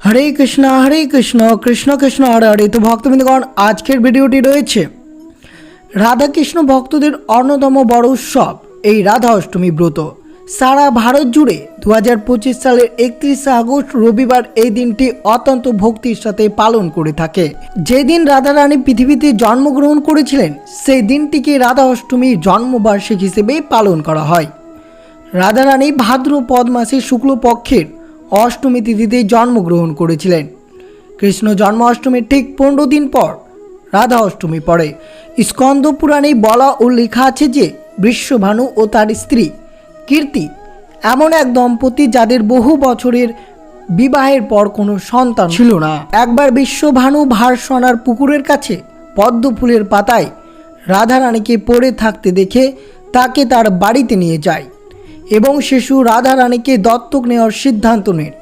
হরে কৃষ্ণ হরে কৃষ্ণ কৃষ্ণ কৃষ্ণ, হরে হরে। তো ভক্তবৃন্দগণ, আজকের ভিডিওটি রয়েছে রাধাকৃষ্ণ ভক্তদের অন্যতম বড় উৎসব, এই রাধা অষ্টমী ব্রত। সারা ভারত জুড়ে দু হাজার পঁচিশ সালের একত্রিশে আগস্ট, রবিবার এই দিনটি অত্যন্ত ভক্তির সাথে পালন করে থাকে। যেদিন রাধারানী পৃথিবীতে জন্মগ্রহণ করেছিলেন, সেই দিনটিকে রাধা অষ্টমীর জন্মবার্ষিক হিসেবে পালন করা হয়। রাধারানী ভাদ্রপদ মাসের শুক্লপক্ষের অষ্টমী তিথিতে জন্মগ্রহণ করেছিলেন। কৃষ্ণ জন্মাষ্টমীর ঠিক পনেরো দিন পর রাধা অষ্টমী পড়ে। স্কন্দ পুরাণে বলা ও লেখা আছে যে বিশ্বভানু ও তার স্ত্রী কীর্তি এমন এক দম্পতি যাদের বহু বছরের বিবাহের পর কোনো সন্তান ছিল না। একবার বিশ্বভানু ভারসনার পুকুরের কাছে পদ্ম ফুলের পাতায় রাধারানীকে পড়ে থাকতে দেখে তাকে তার বাড়িতে নিয়ে যায়। এবং শিশু রাধারানীকে দত্তক নেওয়ার সিদ্ধান্ত নেন।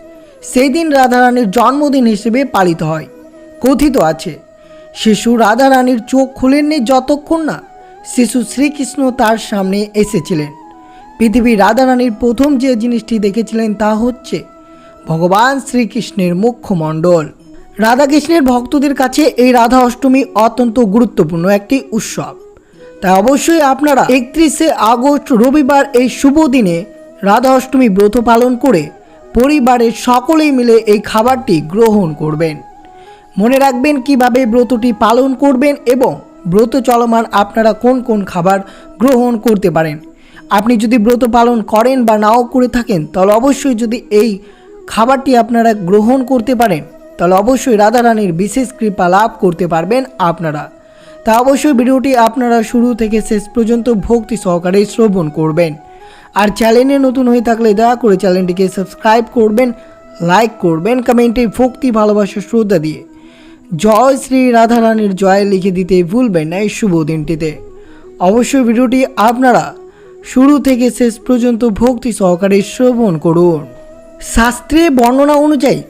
সেই দিন রাধারানীর জন্মদিন হিসেবে পালিত হয়। কথিত আছে, শিশু রাধারানীর চোখ খুলেননি যতক্ষণ না শিশু শ্রীকৃষ্ণ তার সামনে এসেছিলেন। পৃথিবীর রাধারানীর প্রথম যে জিনিসটি দেখেছিলেন তা হচ্ছে ভগবান শ্রীকৃষ্ণের মুখ্যমণ্ডল। রাধাকৃষ্ণের ভক্তদের কাছে এই রাধা অষ্টমী অত্যন্ত গুরুত্বপূর্ণ একটি উৎসব। তাই অবশ্যই আপনারা একত্রিশে আগস্ট রবিবার এই শুভ দিনে রাধা অষ্টমী ব্রত পালন করে পরিবারের সকলেই মিলে এই খাবারটি গ্রহণ করবেন। মনে রাখবেন কীভাবে ব্রতটি পালন করবেন এবং ব্রত চলমান আপনারা কোন কোন খাবার গ্রহণ করতে পারেন। আপনি যদি ব্রত পালন করেন বা নাও করে থাকেন, তাহলে অবশ্যই যদি এই খাবারটি আপনারা গ্রহণ করতে পারেন, তাহলে অবশ্যই রাধারানীর বিশেষ কৃপা লাভ করতে পারবেন আপনারা। তা অবশ্যই ভিডিওটি আপনারা শুরু থেকে শেষ পর্যন্ত ভক্তি সহকারে শ্রবণ করবেন। আর চ্যানেলে নতুন হয়ে থাকলে দয়া করে চ্যানেলটিকে সাবস্ক্রাইব করবেন, লাইক করবেন, কমেন্টে ভক্তি, ভালোবাসা, শ্রদ্ধা দিয়ে। জয় শ্রী রাধারানীর জয় লিখে দিতে ভুলবেন না এই শুভ দিনটিতে। অবশ্যই ভিডিওটি আপনারা শুরু থেকে শেষ পর্যন্ত ভক্তি সহকারে শ্রবণ করুন। শাস্ত্রে বর্ণনা অনুযায়ী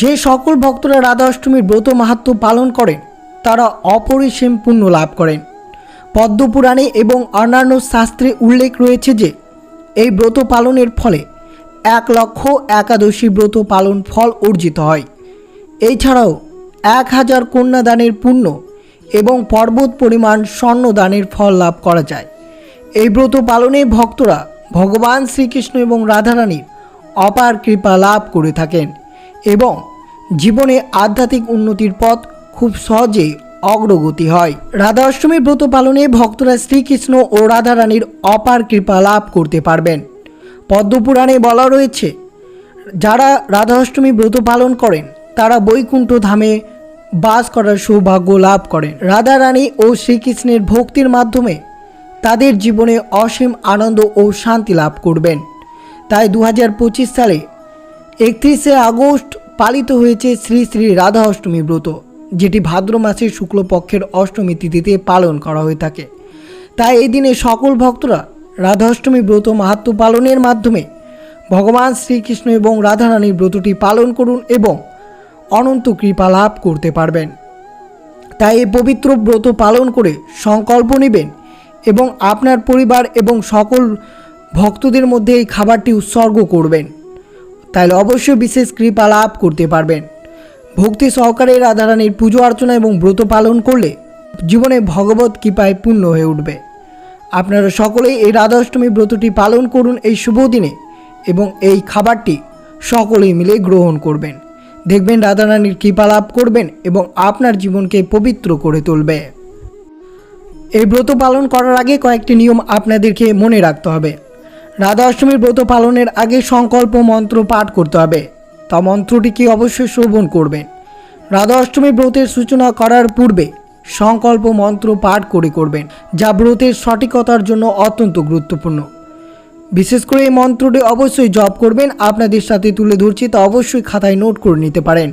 যে সকল ভক্তরা রাধা অষ্টমীর ব্রত মাহাত্ম পালন করেন তারা অপরিসীম পুণ্য লাভ করেন। পদ্মপুরাণে এবং অন্যান্য শাস্ত্রে উল্লেখ রয়েছে যে, এই ব্রত পালনের ফলে এক লক্ষ একাদশী ব্রত পালন ফল অর্জিত হয়। এছাড়াও এক হাজার কন্যাদানের পুণ্য এবং পর্বত পরিমাণ স্বর্ণদানের ফল লাভ করা যায়। এই ব্রত পালনে ভক্তরা ভগবান শ্রীকৃষ্ণ এবং রাধারানীর অপার কৃপা লাভ করে থাকেন এবং জীবনে আধ্যাত্মিক উন্নতির পথ খুব সহজেই অগ্রগতি হয়। রাধা অষ্টমীর ব্রত পালনে ভক্তরা শ্রীকৃষ্ণ ও রাধারানীর অপার কৃপা লাভ করতে পারবেন। পদ্মপুরাণে বলা রয়েছে, যারা রাধা অষ্টমী ব্রত পালন করেন, তারা বৈকুণ্ঠ ধামে বাস করার সৌভাগ্য লাভ করেন। রাধা রানী ও শ্রীকৃষ্ণের ভক্তির মাধ্যমে তাদের জীবনে অসীম আনন্দ ও শান্তি লাভ করবেন। তাই দু হাজার পঁচিশ সালে একত্রিশে আগস্ট পালিত হয়েছে শ্রী শ্রী রাধা অষ্টমী ব্রত। যেটি ভাদ্র মাসের শুক্লপক্ষের অষ্টমী তিথিতে পালন করা হয়ে থাকে। তাই এই দিনে সকল ভক্তরা রাধা অষ্টমী ব্রত মাহাত্ম পালনের মাধ্যমে ভগবান শ্রীকৃষ্ণ এবং রাধারানীর ব্রতটি পালন করুন এবং অনন্ত কৃপা লাভ করতে পারবেন। তাই এই পবিত্র ব্রত পালন করে সংকল্প নেবেন এবং আপনার পরিবার এবং সকল ভক্তদের মধ্যে এই খাবারটি উৎসর্গ করবেন। তাহলে অবশ্যই বিশেষ কৃপা লাভ করতে পারবেন। ভক্তি সহকারে রাধারানীর পুজো অর্চনা এবং ব্রত পালন করলে জীবনে ভগবত কৃপায় পূর্ণ হয়ে উঠবে। আপনারা সকলেই এই রাধা অষ্টমী ব্রতটি পালন করুন এই শুভ দিনে এবং এই খাবারটি সকলেই মিলে গ্রহণ করবেন। দেখবেন রাধারানীর কৃপা লাভ করবেন এবং আপনার জীবনকে পবিত্র করে তুলবে। এই ব্রত পালন করার আগে কয়েকটি নিয়ম আপনাদেরকে মনে রাখতে হবে। রাধা অষ্টমীর ব্রত পালনের আগে সংকল্প মন্ত্র পাঠ করতে হবে। তা মন্ত্রটিকে অবশ্যই শ্রবণ করবেন? রাধা অষ্টমী ব্রতের সূচনা করার পূর্বে সংকল্প মন্ত্র পাঠ করে করবেন, যা ব্রতের সঠিকতার জন্য অত্যন্ত গুরুত্বপূর্ণ। বিশেষ করে এই মন্ত্রটি অবশ্যই জপ করবেন, আপনাদের সাথে তুলে ধরছি, তা অবশ্যই খাতায় নোট করে নিতে পারেন।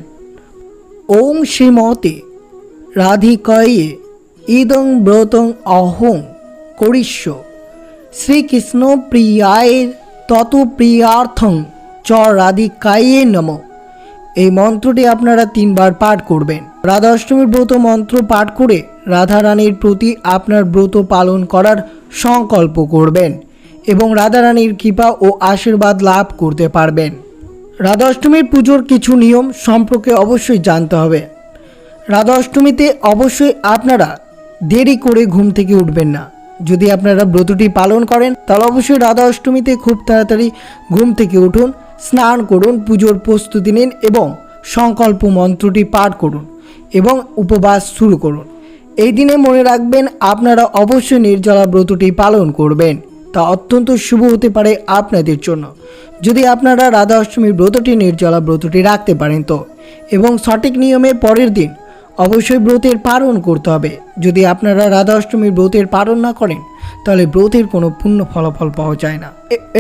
ওং শ্রীমতে রাধিকয়ে ইদং ব্রতং অহং করিষ্য। শ্রীকৃষ্ণ প্রিয়ায় তত প্রিয়ার্থং চ রাধিকায়ে নম। এই মন্ত্রটি আপনারা তিনবার পাঠ করবেন। রাধা অষ্টমীর ব্রত মন্ত্র পাঠ করে রাধা রানীর প্রতি আপনার ব্রত পালন করার সংকল্প করবেন এবং রাধা রানীর কৃপা ও আশীর্বাদ লাভ করতে পারবেন। রাধা অষ্টমীর পুজোর কিছু নিয়ম সম্পর্কে অবশ্যই জানতে হবে। রাধা অষ্টমীতে অবশ্যই আপনারা দেরি করে ঘুম থেকে উঠবেন না। যদি আপনারা ব্রতটি পালন করেন, তাহলে অবশ্যই রাধা অষ্টমীতে খুব তাড়াতাড়ি ঘুম থেকে উঠুন। স্নান করুন, পুজোর প্রস্তুতি নিন এবং সংকল্প মন্ত্রটি পাঠ করুন এবং উপবাস শুরু করুন। এই দিনে মনে রাখবেন, আপনারা অবশ্যই নির্জলা ব্রতটি পালন করবেন। তা অত্যন্ত শুভ হতে পারে আপনাদের জন্য। যদি আপনারা রাধা অষ্টমীর ব্রতটি, নির্জলা ব্রতটি রাখতে পারেন তো। এবং সঠিক নিয়মে পরের দিন অবশ্যই ব্রতের পালন করতে হবে। যদি আপনারা রাধা অষ্টমীর ব্রতের পালন না করেন তাহলে ব্রতের কোনো পূর্ণ ফলাফল পাওয়া যায় না।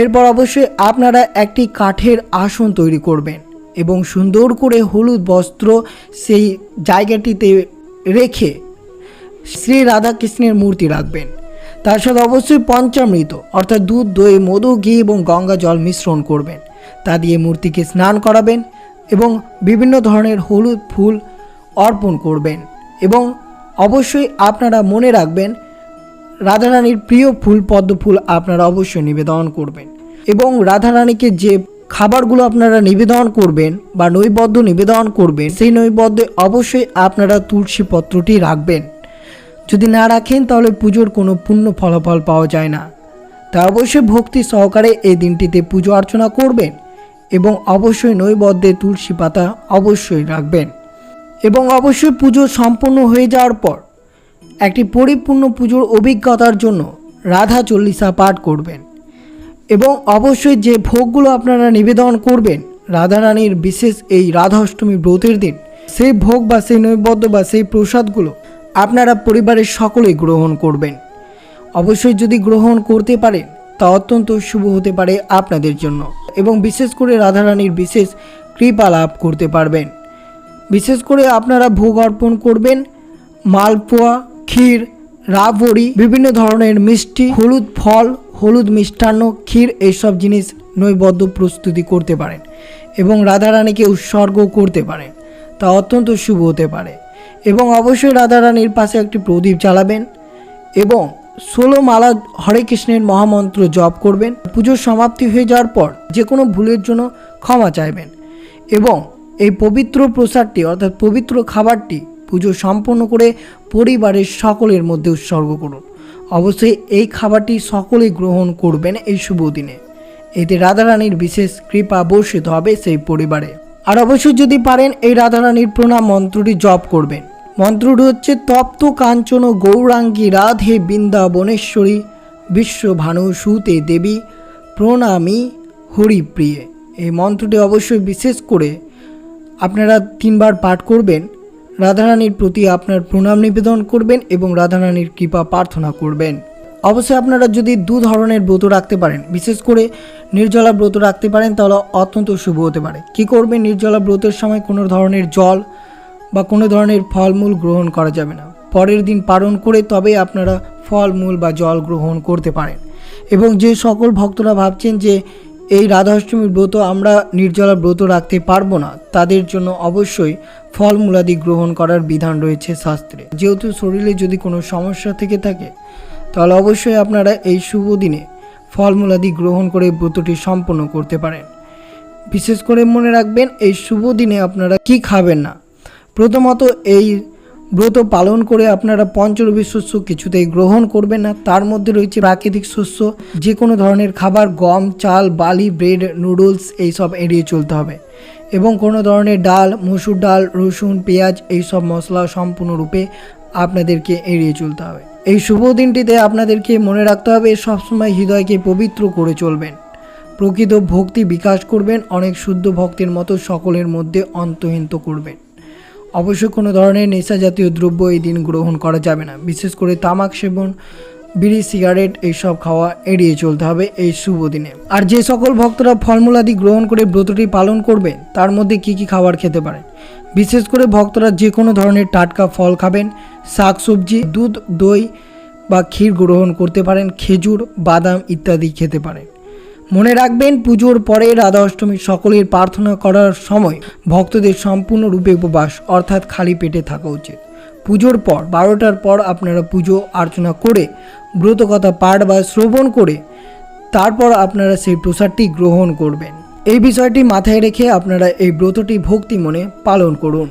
এরপর অবশ্যই আপনারা একটি কাঠের আসন তৈরি করবেন এবং সুন্দর করে হলুদ বস্ত্র সেই জায়গাটিতে রেখে শ্রী রাধাকৃষ্ণের মূর্তি রাখবেন। তার সাথে অবশ্যই পঞ্চামৃত, অর্থাৎ দুধ, দই, মধু, ঘি এবং গঙ্গা জল মিশ্রণ করবেন। তা দিয়ে মূর্তিকে স্নান করাবেন এবং বিভিন্ন ধরনের হলুদ ফুল অর্পণ করবেন এবং অবশ্যই আপনারা মনে রাখবেন রাধারানীর প্রিয় ফুল, পদ্ম ফুল আপনারা অবশ্যই নিবেদন করবেন। এবং রাধারানীকে যে খাবারগুলো আপনারা নিবেদন করবেন বা নৈবদ্য নিবেদন করবেন, সেই নৈবদ্যে অবশ্যই আপনারা তুলসী পত্রটি রাখবেন। যদি না রাখেন, তাহলে পুজোর কোনো পূর্ণ ফলাফল পাওয়া যায় না। তা অবশ্যই ভক্তি সহকারে এই দিনটিতে পুজো অর্চনা করবেন এবং অবশ্যই নৈবদ্যে তুলসী পাতা অবশ্যই রাখবেন। এবং অবশ্যই পুজো সম্পন্ন হয়ে যাওয়ার পর একটি পরিপূর্ণ পুজোর অভিজ্ঞতার জন্য রাধা চল্লিশা পাঠ করবেন। এবং অবশ্যই যে ভোগগুলো আপনারা নিবেদন করবেন, রাধারানীর বিশেষ এই রাধা অষ্টমী ব্রতের দিন, সেই ভোগ বা সেই নৈবদ্য বা সেই প্রসাদগুলো আপনারা পরিবারের সকলেই গ্রহণ করবেন। অবশ্যই যদি গ্রহণ করতে পারেন তা অত্যন্ত শুভ হতে পারে আপনাদের জন্য এবং বিশেষ করে রাধারানীর বিশেষ কৃপা লাভ করতে পারবেন। বিশেষ করে আপনারা ভোগ অর্পণ করবেন, মালপোয়া ক্ষীর, রাবড়ি, বিভিন্ন ধরনের মিষ্টি, হলুদ ফল, হলুদ মিষ্টান্ন, ক্ষীর এইসব জিনিস নৈবদ্য প্রস্তুতি করতে পারেন এবং রাধারানীকে উৎসর্গ করতে পারেন। তা অত্যন্ত শুভ হতে পারে। এবং অবশ্যই রাধারানীর পাশে একটি প্রদীপ জ্বালাবেন এবং ষোলো মালা হরে কৃষ্ণের মহামন্ত্র জপ করবেন। পুজোর সমাপ্তি হয়ে যাওয়ার পর যে কোনো ভুলের জন্য ক্ষমা চাইবেন এবং এই পবিত্র প্রসাদটি অর্থাৎ পবিত্র খাবারটি পুজো সম্পন্ন করে পরিবারের সকলের মধ্যে উৎসর্গ করুন। অবশ্যই এই খাবারটি সকলেই গ্রহণ করবেন এই শুভ দিনে। এতে রাধারানীর বিশেষ কৃপা বর্ষিত হবে সেই পরিবারে। আর অবশ্যই যদি পারেন এই রাধারানীর প্রণাম মন্ত্রটি জপ করবেন। মন্ত্রটি হচ্ছে, তপ্ত কাঞ্চন গৌরাঙ্গী রাধে বৃন্দাবনেশ্বরী, বিশ্বভানু সুতে দেবী, প্রণামী হরিপ্রিয়ে। এই মন্ত্রটি অবশ্যই বিশেষ করে আপনারা তিনবার পাঠ করবেন। রাধারানীর প্রতি আপনার প্রণাম নিবেদন করবেন এবং রাধারানীর কৃপা প্রার্থনা করবেন। অবশ্যই আপনারা যদি দু ধরনের ব্রত রাখতে পারেন, বিশেষ করে নির্জলা ব্রত রাখতে পারেন, তাহলে অত্যন্ত শুভ হতে পারে। কি করবেন? নির্জলা ব্রতের সময় কোনো ধরনের জল বা কোনো ধরনের ফলমূল গ্রহণ করা যাবে না। পরের দিন পালন করে তবে আপনারা ফলমূল বা জল গ্রহণ করতে পারেন। এবং যে সকল ভক্তরা ভাবছেন যে এই রাধাষ্টমীর ব্রত আমরা নির্জলা ব্রত রাখতে পারব না। তাদের জন্য অবশ্যই ফলমূলাদি গ্রহণ করার বিধান রয়েছে শাস্ত্রে। যেহেতু শরীরে যদি কোনো সমস্যা থেকে থাকে, তাহলে অবশ্যই আপনারা এই শুভ দিনে ফলমূলাদি গ্রহণ করে ব্রতটি সম্পন্ন করতে পারেন। বিশেষ করে মনে রাখবেন, এই শুভ দিনে আপনারা কি খাবেন না? প্রথমত এই ব্রত পালন করে আপনারা পঞ্চরবি শস্য কিছুতেই গ্রহণ করবেন না। তার মধ্যে রয়েছে প্রাকৃতিক শস্য যে কোনো ধরনের খাবার, গম, চাল, বালি, ব্রেড, নুডলস, এইসব এড়িয়ে চলতে হবে। এবং কোনো ধরনের ডাল, মসুর ডাল, রসুন, পেঁয়াজ, এইসব মশলা সম্পূর্ণরূপে আপনাদেরকে এড়িয়ে চলতে হবে। এই শুভ দিনটিতে আপনাদেরকে মনে রাখতে হবে, সবসময় হৃদয়কে পবিত্র করে চলবেন। প্রকৃত ভক্তি বিকাশ করবেন, অনেক শুদ্ধ ভক্তের মতো সকলের মধ্যে অন্তহীন করবেন। অবশ্যই কোনো ধরনের নেশা জাতীয় দ্রব্য এই দিন গ্রহণ করা যাবে না। বিশেষ করে তামাক সেবন, বিড়ি, সিগারেট, এইসব খাওয়া এড়িয়ে চলতে হবে এই শুভ দিনে। আর যে সকল ভক্তরা ফলমূলাদি গ্রহণ করে ব্রতটি পালন করবেন তার মধ্যে কি কি খাবার খেতে পারেন বিশেষ করে ভক্তরা যে কোনো ধরনের টাটকা ফল খাবেন শাকসবজি দুধ, দই বা ক্ষীর গ্রহণ করতে পারেন, খেজুর, বাদাম ইত্যাদি খেতে পারেন মনে রাখবেন, পুজোর পরে রাধা অষ্টমী সকলের প্রার্থনা করার সময় ভক্তদের সম্পূর্ণরূপে উপবাস, অর্থাৎ খালি পেটে থাকা উচিত। পুজোর পর, বারোটার পর আপনারা পুজো অর্চনা করে, ব্রতকথা পাঠ বা শ্রবণ করে, তারপর আপনারা সেই প্রসাদটি গ্রহণ করবেন। এই বিষয়টি মাথায় রেখে আপনারা এই ব্রতটি ভক্তি মনে পালন করুন।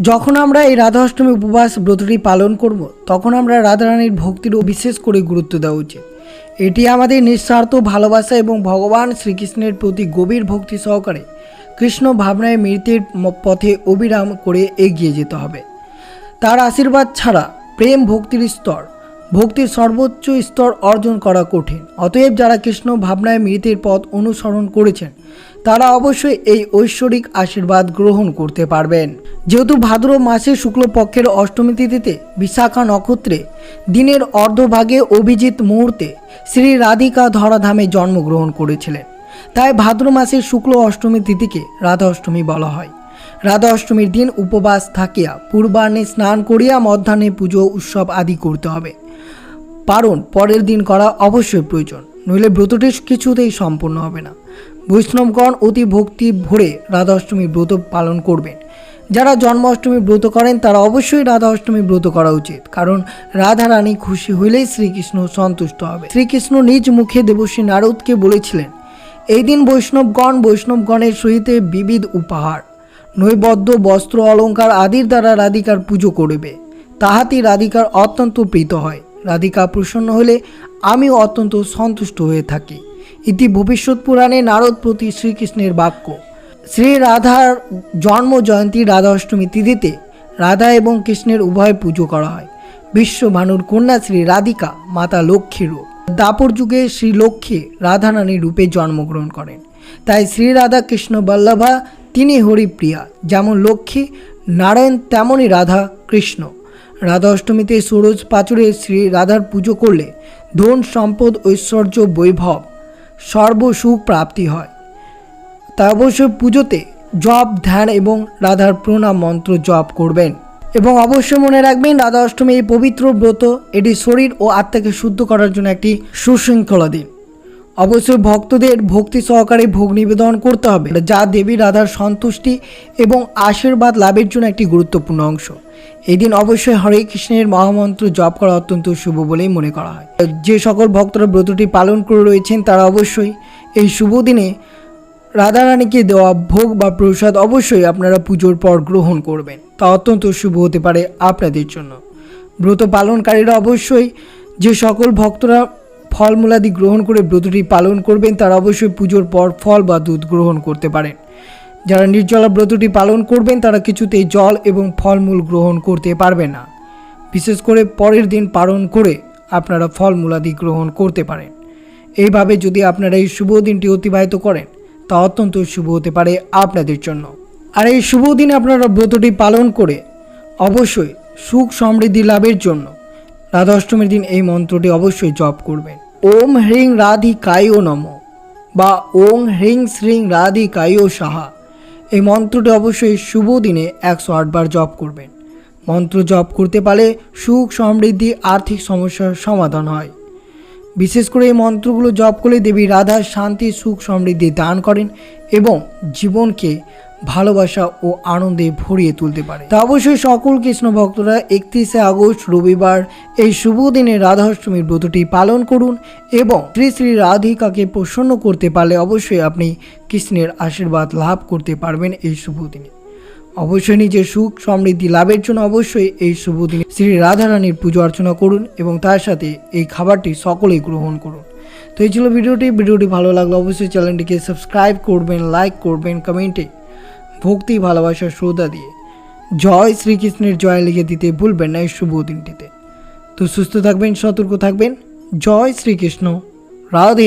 যখন আমরা এই রাধা অষ্টমী উপবাস ব্রতটি পালন করব, তখন আমরা রাধারানীর ভক্তিরও বিশেষ করে গুরুত্ব দেওয়া উচিত। এটি আমাদের নিঃস্বার্থ ভালোবাসা এবং ভগবান শ্রীকৃষ্ণের প্রতি গভীর ভক্তি সহকারে কৃষ্ণ ভাবনায় মৃত্যুর পথে অবিরাম করে এগিয়ে যেতে হবে। তার আশীর্বাদ ছাড়া প্রেম ভক্তির স্তর, ভক্তির সর্বোচ্চ স্তর অর্জন করা কঠিন। অতএব যারা কৃষ্ণ ভাবনায় মৃতের পথ অনুসরণ করেছেন তারা অবশ্যই এই ঐশ্বরিক আশীর্বাদ গ্রহণ করতে পারবেন। যেহেতু ভাদ্র মাসের শুক্লপক্ষের অষ্টমী তিথিতে বিশাখা নক্ষত্রে দিনের অর্ধভাগে অভিজিৎ মুহূর্তে শ্রী রাধিকা ধরাধামে জন্মগ্রহণ করেছিলেন। তাই ভাদ্র মাসের শুক্ল অষ্টমী তিথিকে রাধা অষ্টমী বলা হয়। রাধা অষ্টমীর দিন উপবাস থাকিয়া পূর্বাহ্নে স্নান করিয়া মধ্যাহ্নে পুজো, উৎসব আদি করতে হবে। পারণ পরের দিন করা অবশ্যই প্রয়োজন, নইলে ব্রতটি কিছুতেই সম্পূর্ণ হবে না। বৈষ্ণবগণ অতি ভক্তি ভরে রাধা অষ্টমী ব্রত পালন করবেন। যারা জন্মাষ্টমী ব্রত করেন, তারা অবশ্যই রাধা অষ্টমী ব্রত করা উচিত। কারণ রাধা রানী খুশি হইলেই শ্রীকৃষ্ণ সন্তুষ্ট হবে। শ্রীকৃষ্ণ নিজ মুখে দেবশ্রী নারদকে বলেছিলেন, এই দিন বৈষ্ণবগণ বৈষ্ণবগণের সহিতে বিবিধ উপহার, নৈবদ্য, বস্ত্র, অলঙ্কার আদির দ্বারা রাধিকার পুজো করবে। তাহাতে রাধিকার অত্যন্ত প্রীত হয়। রাধিকা প্রসন্ন হলে আমিও অত্যন্ত সন্তুষ্ট হয়ে থাকি। ইতি ভবিষ্যৎ পুরাণে নারদ প্রতি শ্রীকৃষ্ণের বাক্য। শ্রী রাধার জন্ম জয়ন্তী রাধা অষ্টমী তিথিতে রাধা এবং কৃষ্ণের উভয় পুজো করা হয়। বিশ্বভানুর কন্যা শ্রী রাধিকা, মাতা লক্ষ্মীর রূপ। দাপর যুগে শ্রী লক্ষ্মী রাধারানী রূপে জন্মগ্রহণ করেন। তাই শ্রী রাধা কৃষ্ণ বল্লভা তিনি হরিপ্রিয়া, যেমন লক্ষ্মী, নারায়ণ তেমনই রাধা কৃষ্ণ। রাধা অষ্টমীতে সরোজ পাচুরে শ্রী রাধার পুজো করলে ধন সম্পদ ঐশ্বর্য বৈভব সর্বসুখ প্রাপ্তি হয়। তা অবশ্যই পুজোতে জপ, ধ্যান এবং রাধার প্রণাম মন্ত্র জপ করবেন। এবং অবশ্যই মনে রাখবেন, রাধা অষ্টমী এই পবিত্র ব্রত, এটি শরীর ও আত্মাকে শুদ্ধ করার জন্য একটি সুশৃঙ্খলা দিন। অবশ্যই ভক্তদের ভক্তি সহকারে ভোগ নিবেদন করতে হবে, যা দেবী রাধার সন্তুষ্টি এবং আশীর্বাদ লাভের জন্য একটি গুরুত্বপূর্ণ অংশ। এই দিন অবশ্যই হরে কৃষ্ণের মহামন্ত্র জপ করা অত্যন্ত শুভ বলেই মনে করা হয়। যে সকল ভক্তরা ব্রতটি পালন করে রয়েছেন, তারা অবশ্যই এই শুভ দিনে রাধারানীকে দেওয়া ভোগ বা প্রসাদ অবশ্যই আপনারা পুজোর পর গ্রহণ করবেন। তা অত্যন্ত শুভ হতে পারে আপনাদের জন্য। ব্রত পালনকারীরা অবশ্যই যে সকল ভক্তরা ফলমূলাদি গ্রহণ করে ব্রতটি পালন করবেন, তারা অবশ্যই পুজোর পর ফল বা দুধ গ্রহণ করতে পারেন। যারা নির্জলা ব্রতটি পালন করবেন, তারা কিছুতেই জল এবং ফলমূল গ্রহণ করতে পারবে না। বিশেষ করে পরের দিন পালন করে আপনারা ফলমূলাদি গ্রহণ করতে পারেন। এইভাবে যদি আপনারা এই শুভ দিনটি অতিবাহিত করেন, তা অত্যন্ত শুভ হতে পারে আপনাদের জন্য। আর এই শুভ দিনে আপনারা ব্রতটি পালন করে অবশ্যই সুখ সমৃদ্ধি লাভের জন্য রাধাষ্টমীর দিন এই মন্ত্রটি অবশ্যই জপ করবেন। ওম হ্রিং রাধি কায়ো নম বা ওং হ্রিং শ্রিং রাধি কায়ো সাহা। এই মন্ত্রটি অবশ্যই শুভ দিনে একশো আটবার জপ করবেন। মন্ত্র জপ করতে পারলে সুখ, সমৃদ্ধি, আর্থিক সমস্যার সমাধান হয়। বিশেষ করে এই মন্ত্রগুলো জপ করলে দেবী রাধা শান্তি, সুখ, সমৃদ্ধি দান করেন এবং জীবনকে ভালোবাসা ও আনন্দে ভরিয়ে তুলতে পারে। তা অবশ্যই সকল কৃষ্ণ ভক্তরা একত্রিশে আগস্ট রবিবার এই শুভ দিনে রাধাষ্টমীর ব্রতটি পালন করুন এবং শ্রী শ্রী রাধিকাকে প্রসন্ন করতে পারলে অবশ্যই আপনি কৃষ্ণের আশীর্বাদ লাভ করতে পারবেন এই শুভ দিনে। অবশ্যই নিজের সুখ সমৃদ্ধি লাভের জন্য অবশ্যই এই শুভ দিনে শ্রী রাধারানীর পুজো অর্চনা করুন এবং তার সাথে এই খাবারটি সকলেই গ্রহণ করুন। তো এই ছিল ভিডিওটি। ভিডিওটি ভালো লাগলে অবশ্যই চ্যানেলটিকে সাবস্ক্রাইব করবেন, লাইক করবেন, কমেন্টে ভক্তি, ভালোবাসা, শ্রদ্ধা দিয়ে। জয় শ্রীকৃষ্ণের জয় লিখে দিতে ভুলবেন না এই শুভ দিনটিতে। তো সুস্থ থাকবেন, সতর্ক থাকবেন। জয় শ্রীকৃষ্ণ। রাধে